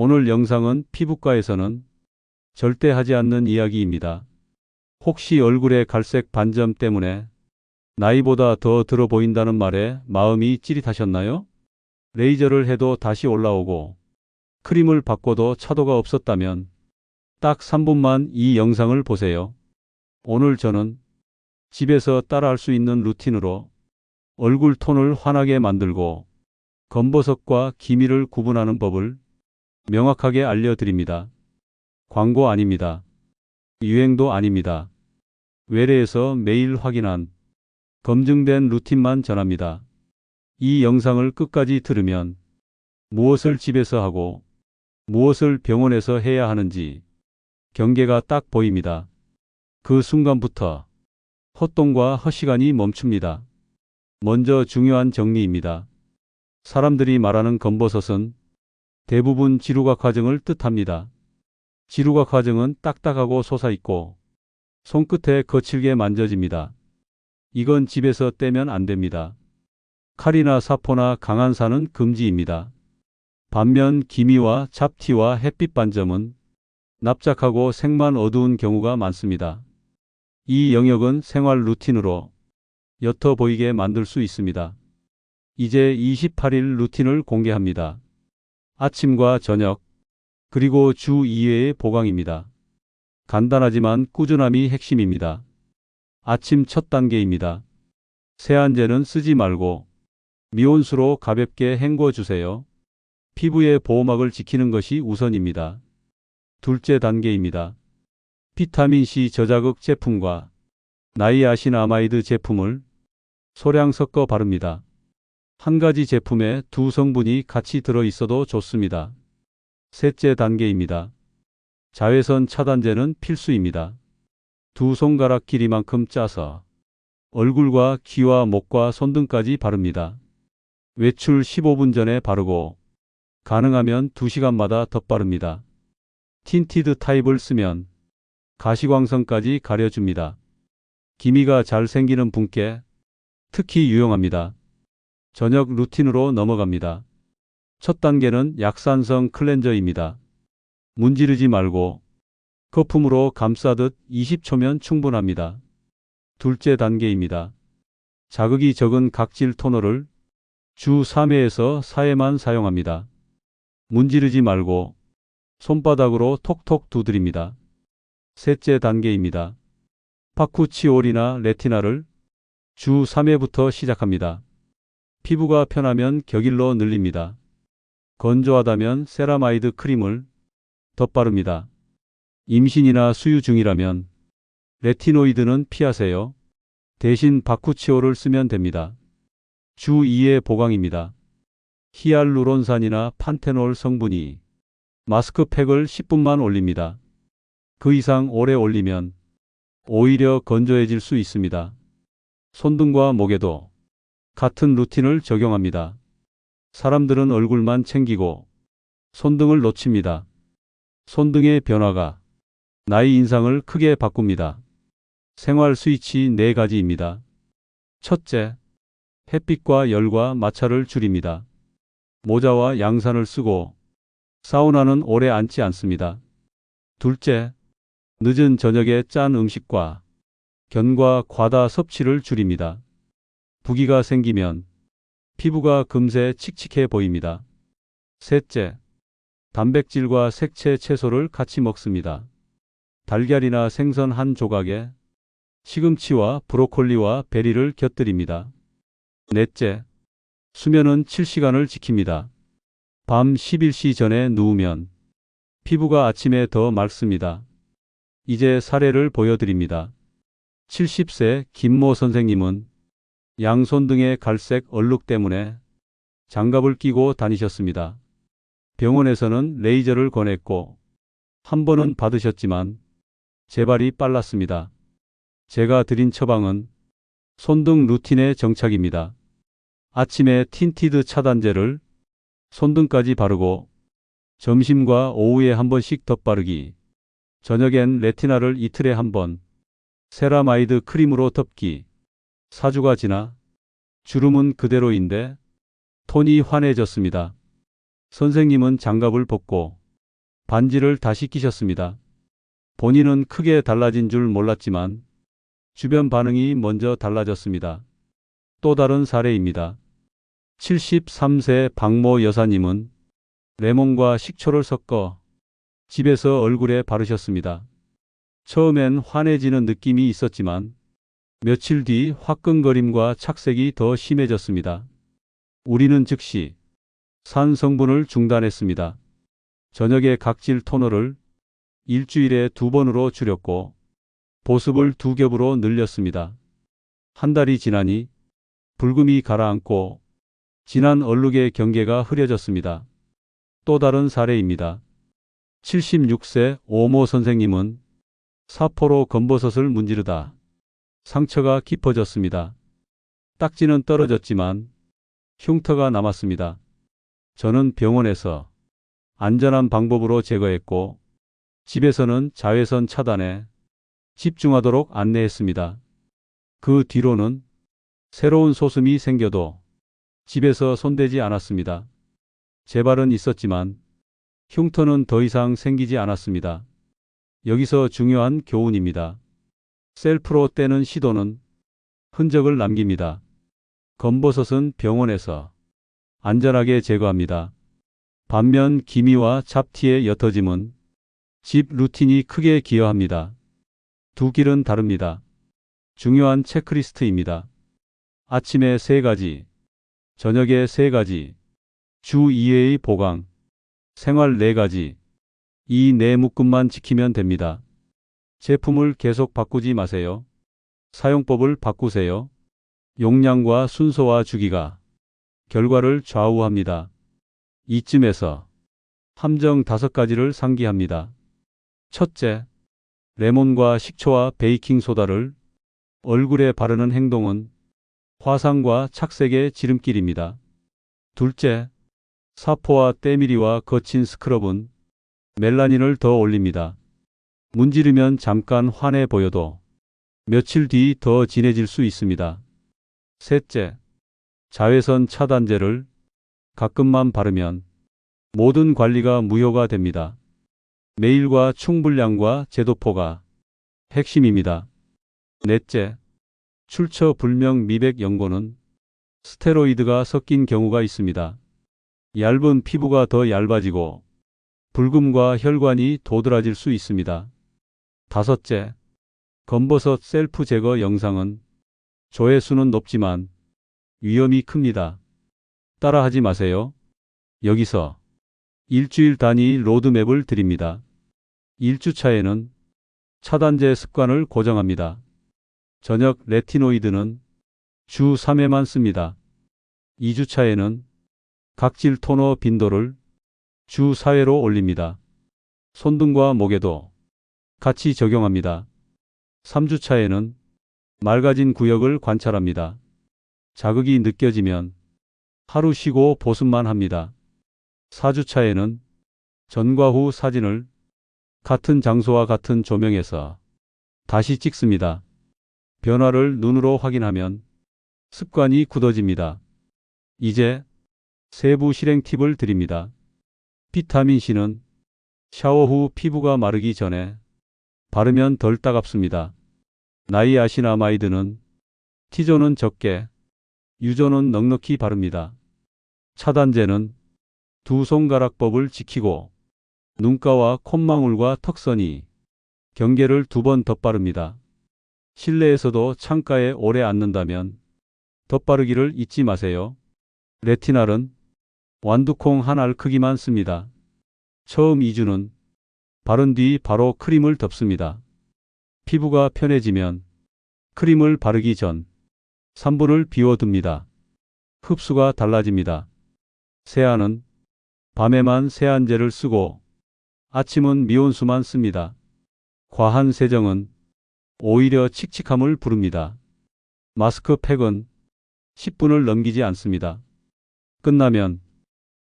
오늘 영상은 피부과에서는 절대 하지 않는 이야기입니다. 혹시 얼굴에 갈색 반점 때문에 나이보다 더 들어 보인다는 말에 마음이 찌릿하셨나요? 레이저를 해도 다시 올라오고 크림을 바꿔도 차도가 없었다면 딱 3분만 이 영상을 보세요. 오늘 저는 집에서 따라할 수 있는 루틴으로 얼굴 톤을 환하게 만들고 검버섯과 기미를 구분하는 법을 명확하게 알려드립니다. 광고 아닙니다. 유행도 아닙니다. 외래에서 매일 확인한 검증된 루틴만 전합니다. 이 영상을 끝까지 들으면 무엇을 집에서 하고 무엇을 병원에서 해야 하는지 경계가 딱 보입니다. 그 순간부터 헛돈과 허시간이 멈춥니다. 먼저 중요한 정리입니다. 사람들이 말하는 검버섯은 대부분 지루각 화증을 뜻합니다. 지루각 화증은 딱딱하고 솟아있고 손끝에 거칠게 만져집니다. 이건 집에서 떼면 안 됩니다. 칼이나 사포나 강한 산은 금지입니다. 반면 기미와 잡티와 햇빛 반점은 납작하고 색만 어두운 경우가 많습니다. 이 영역은 생활 루틴으로 옅어 보이게 만들 수 있습니다. 이제 28일 루틴을 공개합니다. 아침과 저녁, 그리고 주 2회의 보강입니다. 간단하지만 꾸준함이 핵심입니다. 아침 첫 단계입니다. 세안제는 쓰지 말고 미온수로 가볍게 헹궈 주세요. 피부의 보호막을 지키는 것이 우선입니다. 둘째 단계입니다. 비타민C 저자극 제품과 나이아신 아마이드 제품을 소량 섞어 바릅니다. 한 가지 제품에 두 성분이 같이 들어 있어도 좋습니다. 셋째 단계입니다. 자외선 차단제는 필수입니다. 두 손가락 길이만큼 짜서 얼굴과 귀와 목과 손등까지 바릅니다. 외출 15분 전에 바르고 가능하면 2시간마다 덧바릅니다. 틴티드 타입을 쓰면 가시광선까지 가려줍니다. 기미가 잘 생기는 분께 특히 유용합니다. 저녁 루틴으로 넘어갑니다. 첫 단계는 약산성 클렌저입니다. 문지르지 말고 거품으로 감싸듯 20초면 충분합니다. 둘째 단계입니다. 자극이 적은 각질 토너를 주 3회에서 4회만 사용합니다. 문지르지 말고 손바닥으로 톡톡 두드립니다. 셋째 단계입니다. 파쿠치올이나 레티나를 주 3회부터 시작합니다. 피부가 편하면 격일로 늘립니다. 건조하다면 세라마이드 크림을 덧바릅니다. 임신이나 수유 중이라면 레티노이드는 피하세요. 대신 바쿠치올을 쓰면 됩니다. 주 2회 보강입니다. 히알루론산이나 판테놀 성분이 마스크팩을 10분만 올립니다. 그 이상 오래 올리면 오히려 건조해질 수 있습니다. 손등과 목에도 같은 루틴을 적용합니다. 사람들은 얼굴만 챙기고 손등을 놓칩니다. 손등의 변화가 나이 인상을 크게 바꿉니다. 생활 스위치 4가지입니다. 첫째, 햇빛과 열과 마찰을 줄입니다. 모자와 양산을 쓰고 사우나는 오래 앉지 않습니다. 둘째, 늦은 저녁에 짠 음식과 견과 과다 섭취를 줄입니다. 부기가 생기면 피부가 금세 칙칙해 보입니다. 셋째, 단백질과 색채 채소를 같이 먹습니다. 달걀이나 생선 한 조각에 시금치와 브로콜리와 베리를 곁들입니다. 넷째, 수면은 7시간을 지킵니다. 밤 11시 전에 누우면 피부가 아침에 더 맑습니다. 이제 사례를 보여드립니다. 70세 김모 선생님은 양손 등의 갈색 얼룩 때문에 장갑을 끼고 다니셨습니다. 병원에서는 레이저를 권했고 한 번은 받으셨지만 재발이 빨랐습니다. 제가 드린 처방은 손등 루틴의 정착입니다. 아침에 틴티드 차단제를 손등까지 바르고 점심과 오후에 한 번씩 덧바르기. 저녁엔 레티나를 이틀에 한 번, 세라마이드 크림으로 덮기. 4주가 지나 주름은 그대로인데 톤이 환해졌습니다. 선생님은 장갑을 벗고 반지를 다시 끼셨습니다. 본인은 크게 달라진 줄 몰랐지만 주변 반응이 먼저 달라졌습니다. 또 다른 사례입니다. 73세 박모 여사님은 레몬과 식초를 섞어 집에서 얼굴에 바르셨습니다. 처음엔 환해지는 느낌이 있었지만 며칠 뒤 화끈거림과 착색이 더 심해졌습니다. 우리는 즉시 산 성분을 중단했습니다. 저녁에 각질 토너를 일주일에 두 번으로 줄였고 보습을 두 겹으로 늘렸습니다. 한 달이 지나니 붉음이 가라앉고 진한 얼룩의 경계가 흐려졌습니다. 또 다른 사례입니다. 76세 오모 선생님은 사포로 검버섯을 문지르다 상처가 깊어졌습니다. 딱지는 떨어졌지만 흉터가 남았습니다. 저는 병원에서 안전한 방법으로 제거했고 집에서는 자외선 차단에 집중하도록 안내했습니다. 그 뒤로는 새로운 소슴이 생겨도 집에서 손대지 않았습니다. 재발은 있었지만 흉터는 더 이상 생기지 않았습니다. 여기서 중요한 교훈입니다. 셀프로 떼는 시도는 흔적을 남깁니다. 검버섯은 병원에서 안전하게 제거합니다. 반면 기미와 잡티의 옅어짐은 집 루틴이 크게 기여합니다. 두 길은 다릅니다. 중요한 체크리스트입니다. 아침에 세 가지, 저녁에 세 가지, 주 2회의 보강, 생활 네 가지, 이네 묶음만 지키면 됩니다. 제품을 계속 바꾸지 마세요. 사용법을 바꾸세요. 용량과 순서와 주기가 결과를 좌우합니다. 이쯤에서 함정 다섯 가지를 상기합니다. 첫째, 레몬과 식초와 베이킹소다를 얼굴에 바르는 행동은 화상과 착색의 지름길입니다. 둘째, 사포와 때밀이와 거친 스크럽은 멜라닌을 더 올립니다. 문지르면 잠깐 환해 보여도 며칠 뒤 더 진해질 수 있습니다. 셋째, 자외선 차단제를 가끔만 바르면 모든 관리가 무효가 됩니다. 매일과 충분량과 제도포가 핵심입니다. 넷째, 출처 불명 미백 연고는 스테로이드가 섞인 경우가 있습니다. 얇은 피부가 더 얇아지고 붉음과 혈관이 도드라질 수 있습니다. 다섯째, 검버섯 셀프 제거 영상은 조회수는 높지만 위험이 큽니다. 따라하지 마세요. 여기서 일주일 단위 로드맵을 드립니다. 1주차에는 차단제 습관을 고정합니다. 저녁 레티노이드는 주 3회만 씁니다. 2주차에는 각질 토너 빈도를 주 4회로 올립니다. 손등과 목에도 같이 적용합니다. 3주차에는 맑아진 구역을 관찰합니다. 자극이 느껴지면 하루 쉬고 보습만 합니다. 4주차에는 전과 후 사진을 같은 장소와 같은 조명에서 다시 찍습니다. 변화를 눈으로 확인하면 습관이 굳어집니다. 이제 세부 실행 팁을 드립니다. 비타민C는 샤워 후 피부가 마르기 전에 바르면 덜 따갑습니다. 나이 아시나마이드는 T존은 적게, 유존은 넉넉히 바릅니다. 차단제는 두 손가락법을 지키고 눈가와 콧망울과 턱선이 경계를 두 번 덧바릅니다. 실내에서도 창가에 오래 앉는다면 덧바르기를 잊지 마세요. 레티날은 완두콩 한 알 크기만 씁니다. 처음 2주는 바른 뒤 바로 크림을 덮습니다. 피부가 편해지면 크림을 바르기 전 3분을 비워둡니다. 흡수가 달라집니다. 세안은 밤에만 세안제를 쓰고 아침은 미온수만 씁니다. 과한 세정은 오히려 칙칙함을 부릅니다. 마스크팩은 10분을 넘기지 않습니다. 끝나면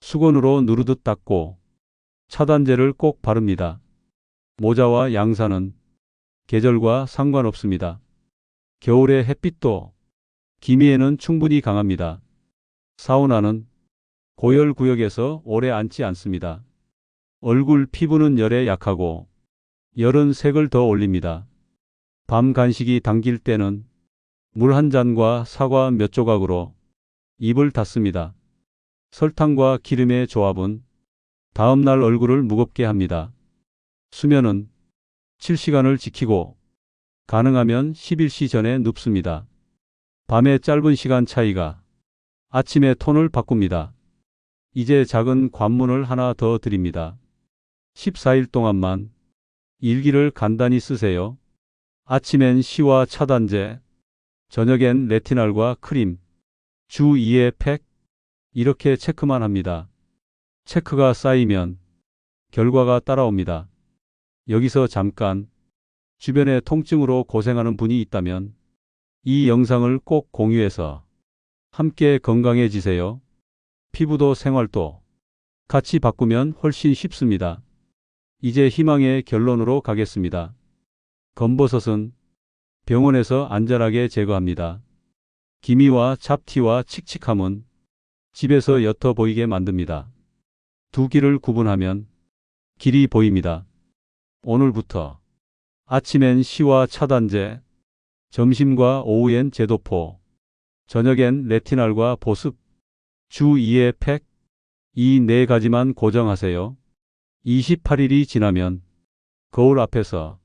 수건으로 누르듯 닦고 차단제를 꼭 바릅니다. 모자와 양산은 계절과 상관없습니다. 겨울의 햇빛도 기미에는 충분히 강합니다. 사우나는 고열 구역에서 오래 앉지 않습니다. 얼굴 피부는 열에 약하고 열은 색을 더 올립니다. 밤 간식이 당길 때는 물 한 잔과 사과 몇 조각으로 입을 닫습니다. 설탕과 기름의 조합은 다음날 얼굴을 무겁게 합니다. 수면은 7시간을 지키고 가능하면 10일시 전에 눕습니다. 밤의 짧은 시간 차이가 아침에 톤을 바꿉니다. 이제 작은 관문을 하나 더 드립니다. 14일 동안만 일기를 간단히 쓰세요. 아침엔 시와 차단제, 저녁엔 레티날과 크림, 주 2회 팩, 이렇게 체크만 합니다. 체크가 쌓이면 결과가 따라옵니다. 여기서 잠깐 주변의 통증으로 고생하는 분이 있다면 이 영상을 꼭 공유해서 함께 건강해지세요. 피부도 생활도 같이 바꾸면 훨씬 쉽습니다. 이제 희망의 결론으로 가겠습니다. 검버섯은 병원에서 안전하게 제거합니다. 기미와 잡티와 칙칙함은 집에서 옅어 보이게 만듭니다. 두 길을 구분하면 길이 보입니다. 오늘부터 아침엔 시와 차단제, 점심과 오후엔 제도포, 저녁엔 레티날과 보습, 주 2회 팩, 이 네 가지만 고정하세요. 28일이 지나면 거울 앞에서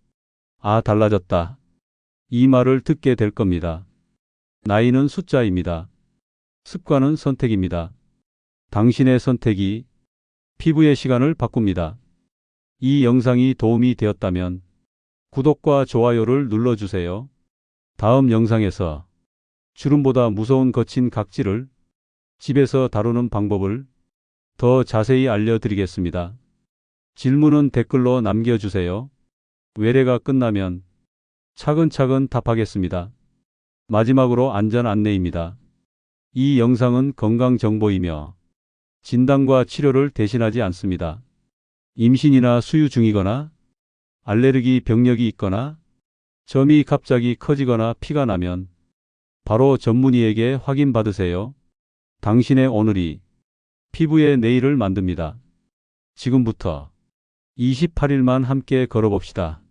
아 달라졌다. 이 말을 듣게 될 겁니다. 나이는 숫자입니다. 습관은 선택입니다. 당신의 선택이 피부의 시간을 바꿉니다. 이 영상이 도움이 되었다면 구독과 좋아요를 눌러주세요. 다음 영상에서 주름보다 무서운 거친 각질을 집에서 다루는 방법을 더 자세히 알려드리겠습니다. 질문은 댓글로 남겨주세요. 외래가 끝나면 차근차근 답하겠습니다. 마지막으로 안전 안내입니다. 이 영상은 건강 정보이며 진단과 치료를 대신하지 않습니다. 임신이나 수유 중이거나 알레르기 병력이 있거나 점이 갑자기 커지거나 피가 나면 바로 전문의에게 확인받으세요. 당신의 오늘이 피부의 내일을 만듭니다. 지금부터 28일만 함께 걸어봅시다.